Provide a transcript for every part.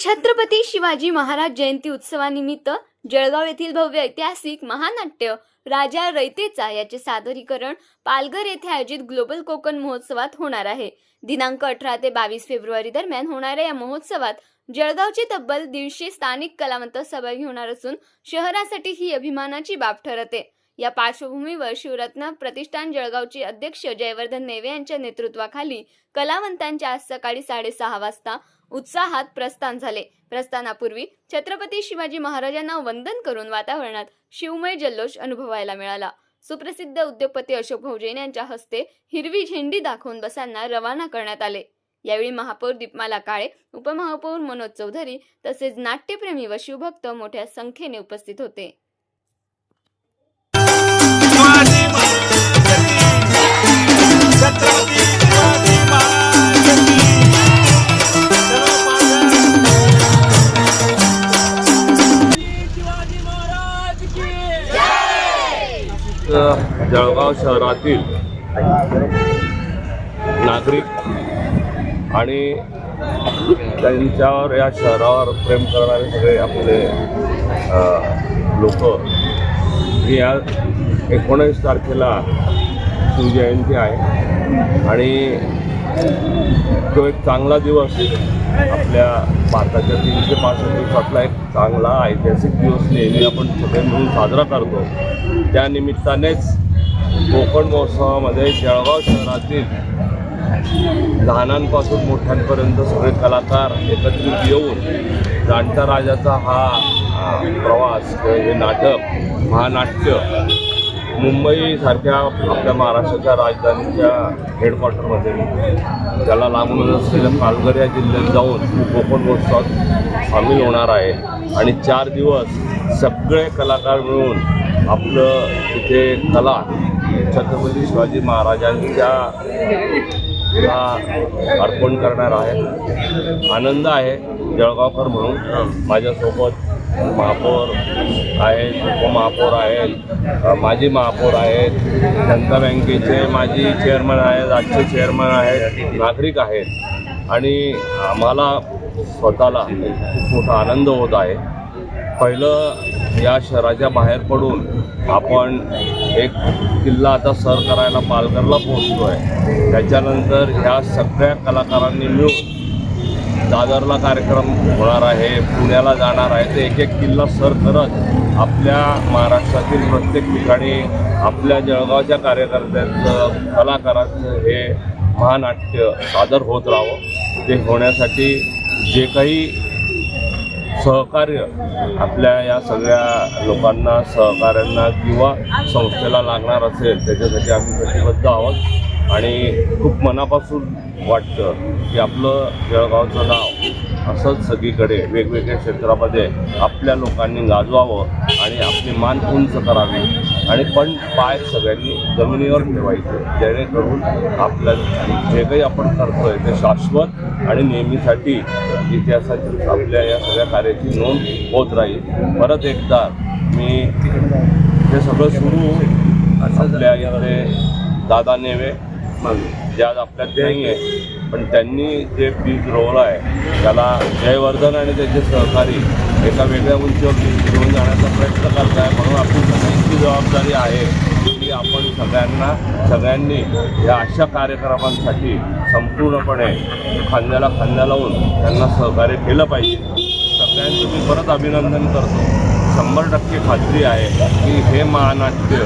छत्रपती शिवाजी महाराज जयंती उत्सवानिमित्त जळगाव येथील भव्य ऐतिहासिक महानाट्य राजा रयतेचा याचे सादरीकरण पालघर येथे आयोजित ग्लोबल कोकण महोत्सवात होणार आहे. दिनांक अठरा ते बावीस फेब्रुवारी दरम्यान होणाऱ्या या महोत्सवात जळगावचे तब्बल दीडशे स्थानिक कलावंत सहभागी होणार असून शहरासाठी ही अभिमानाची बाब ठरते. या पार्श्वभूमीवर शिवरत्न प्रतिष्ठान जळगावचे अध्यक्ष जयवर्धन नेवे यांच्या नेतृत्वाखाली कलावंतांच्या आज सकाळी साडेसहा वाजता उत्साहात प्रस्थान झाले. प्रस्थानापूर्वी छत्रपती शिवाजी महाराजांना वंदन करून वातावरणात शिवमय जल्लोष अनुभवायला मिळाला. सुप्रसिद्ध उद्योगपती अशोक भोजन यांच्या हस्ते हिरवी झेंडी दाखवून बसांना रवाना करण्यात आले. यावेळी महापौर दीपमाला काळे उपमहापौर मनोज चौधरी तसेच नाट्यप्रेमी व शिवभक्त मोठ्या संख्येने उपस्थित होते. जळगाव शहरातील नागरिक आणि त्यांच्यावर या शहरावर प्रेम करणारे सगळे आपले लोक या एकोणीस तारखेला शिवजयंती आहे. आणि तो एक चांगला दिवस आपल्या भारताच्या तीनशे पासष्ट दिवसातला एक चांगला ऐतिहासिक दिवस नेहमी आपण सगळे मिळून साजरा करतो. त्यानिमित्तानेच कोकण महोत्सवामध्ये जळगाव शहरातील लहानांपासून मोठ्यांपर्यंत सगळे कलाकार एकत्रित येऊन जाणता राजाचा हा प्रवास हे नाटक महानाट्य मुंबईसारख्या आपल्या महाराष्ट्राच्या राजधानीच्या हेडक्वार्टरमध्ये त्याला लागून असलेल्या पालघर या जिल्ह्यात जाऊन कोकण महोत्सवात सामील होणार आहे. आणि चार दिवस सगळे कलाकार मिळून आपलं इथे कला छत्रपती शिवाजी महाराजांच्या ला अर्पण करणार आहे. आनंद आहे जळगावकर म्हणून. माझ्यासोबत महापौर आहेत उपमहापौर आहेत माजी महापौर आहेत जनता बँकेचे माजी चेअरमन आहेत आजचे चेअरमन आहेत नागरिक आहेत. आणि आम्हाला स्वतःला खूप मोठा आनंद होत आहे. पहिलं या शहराच्या बाहेर पडून आपण एक किल्ला आता सर करायला पालघरला पोहोचतो आहे त्याच्यानंतर ह्या सगळ्या कलाकारांनी मिळून दादरला कार्यक्रम होणार आहे पुण्याला जाणार आहे. ते एक एक किल्ला सर करत आपल्या महाराष्ट्रातील प्रत्येक ठिकाणी आपल्या जळगावच्या कार्यकर्त्यांचं कलाकारांचं हे महानाट्य सादर होत राहावं. ते होण्यासाठी जे काही सहकार्य आपल्या या सगळ्या लोकांना सहकाऱ्यांना किंवा संस्थेला लागणार असेल त्याच्यासाठी आम्ही कटिबद्ध आहोत. आणि खूप मनापासून वाटतं की आपलं जळगावचं नाव असंच सगळीकडे वेगवेगळ्या क्षेत्रामध्ये आपल्या लोकांनी गाजवावं आणि आपली मान उंच करावी. आणि पण पाय सगळ्यांनी जमिनीवर ठेवायचे जेणेकरून आपल्या जे काही आपण करतोय ते शाश्वत आणि नेहमीसाठी इतिहासाची आपल्या या सगळ्या कार्याची नोंद होत राहील. परत एकदा मी हे सगळं सुरू आपल्या याकडे दादा नेवे जे आज आपल्यात नाही आहे पण त्यांनी जे बीज रोवलं आहे त्याला जयवर्धन आणि त्याचे सहकारी एका वेगळ्या उंचीवर घेऊन जाण्याचा प्रयत्न करत आहे म्हणून आपली सगळ्यांची जबाबदारी आहे. आपण सगळ्यांना सगळ्यांनी या अशा कार्यक्रमांसाठी संपूर्णपणे खांद्याला खांद्या लावून त्यांना सहकार्य केलं पाहिजे. सगळ्यांचं मी परत अभिनंदन करतो. शंभर टक्के खात्री आहे की हे महानाट्य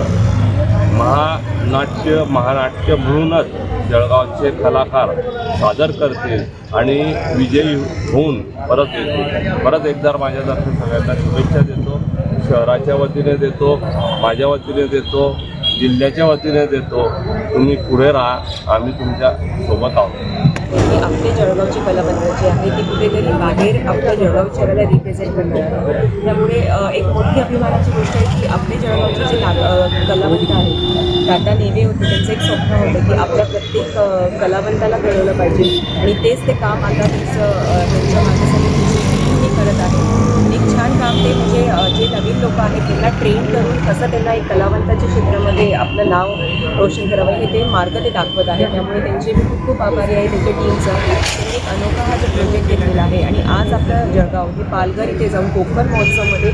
महानाट्य महानाट्य म्हणूनच जळगावचे कलाकार सादर करतील आणि विजयी होऊन परत येतील. परत एकदा माझ्यातर्फे सगळ्यांना शुभेच्छा देतो. शहराच्या वतीने देतो माझ्या वतीने देतो. जिल्ह्याच्या वतीने देतो. तुम्ही पुढे राहा. आम्ही तुमच्यासोबत आहोत. की आपले जळगावचे कलावंत आहे ते कुठेतरी बाहेर आपल्या जळगाव शहराला रिप्रेझेंट करणार त्यामुळे एक मोठी अभिमानाची गोष्ट आहे की आपली जळगावचे जी नाग कलावंत आहे टाटा नेवे होते. त्यांचं एक स्वप्न होतं की आपल्या प्रत्येक कलावंताला कळवलं पाहिजे. आणि तेच ते काम आता त्यांचं त्यांच्या माझ्यासाठी करत आहे. सांगते म्हणजे जे नवीन लोक आहेत त्यांना ट्रेन करून कसं त्यांना एक कलावंताच्या क्षेत्रामध्ये आपलं नाव रोशन करावं हे ते मार्ग ते दाखवत आहे त्यामुळे त्यांचे मी खूप खूप आभारी आहे. त्यांच्या टीमचा त्यांनी एक अनोखा हा जो प्रोजेक्ट घेतलेला आहे आणि आज आपलं जळगाव हे पालघर इथे जाऊन कोकण महोत्सवमध्ये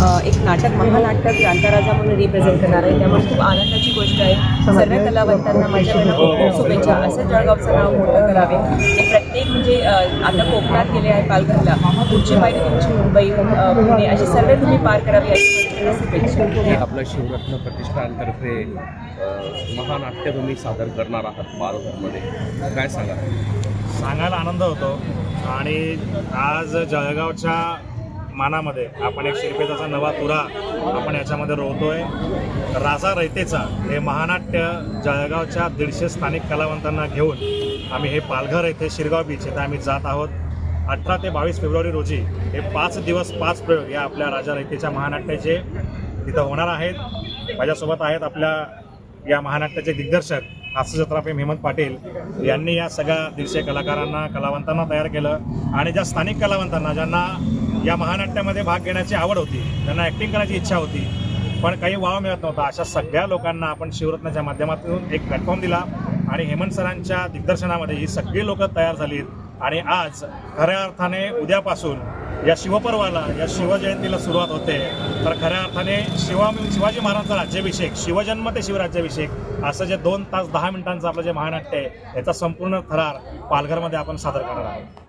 एक नाटक महानाटक रांताराजा म्हणून रिप्रेझेंट करणार आहे. त्यामुळे खूप आनंदाची गोष्ट आहे. सर्व कलावंतांना माझ्याकडनं खूप खूप शुभेच्छा. असं जळगावचं नाव मोठं करावे. आणि प्रत्येक म्हणजे आता कोकणात गेले आहे पालघरला. पुढची पायरी तुमची मुंबई पुणे अशी सर्व तुम्ही पार करावी अशी माझी शुभेच्छा. आपलं शिवरत्न प्रतिष्ठानतर्फे महानाट्य तुम्ही सादर करणार आहात पालघरमध्ये. काय सांगा सांगायला आनंद होतो. आणि आज जळगावच्या मानामध्ये. आपण एक शिरपेचाचा नवा तुरा आपण याच्यामध्ये रोवतोय. राजा रयतेचा हे महानाट्य जळगावच्या दीडशे स्थानिक कलावंतांना घेऊन आम्ही हे पालघर येथे शिरगाव बीच येथे आम्ही जात आहोत. अठरा ते बावीस फेब्रुवारी रोजी हे पाच दिवस पाच प्रयोग या आपल्या राजा रयतेच्या महानाट्याचे तिथं होणार आहेत. माझ्यासोबत आहेत आपल्या या महानाट्याचे दिग्दर्शक हास्यजत्राफेम हेमंत पाटील. यांनी या सगळ्या दीडशे कलाकारांना कलावंतांना तयार केलं. आणि ज्या स्थानिक कलावंतांना ज्यांना या महानाट्यामध्ये भाग घेण्याची आवड होती. त्यांना ॲक्टिंग करायची इच्छा होती. पण काही वाव मिळत नव्हता. अशा सगळ्या लोकांना आपण शिवरत्नाच्या माध्यमातून एक प्लॅटफॉर्म दिला आणि हेमंत सरांच्या दिग्दर्शनामध्ये ही सगळी लोकं तयार झालीत. आणि आज खऱ्या अर्थाने उद्यापासून या शिवपर्वाला या शिवजयंतीला सुरुवात होते. तर खऱ्या अर्थाने शिवा शिवाजी महाराजांचा राज्याभिषेक शिवजन्म ते शिवराज्याभिषेक असं जे दोन तास दहा मिनिटांचं आपलं जे महानाट्य आहे याचा संपूर्ण थरार पालघरमध्ये आपण सादर करणार आहोत.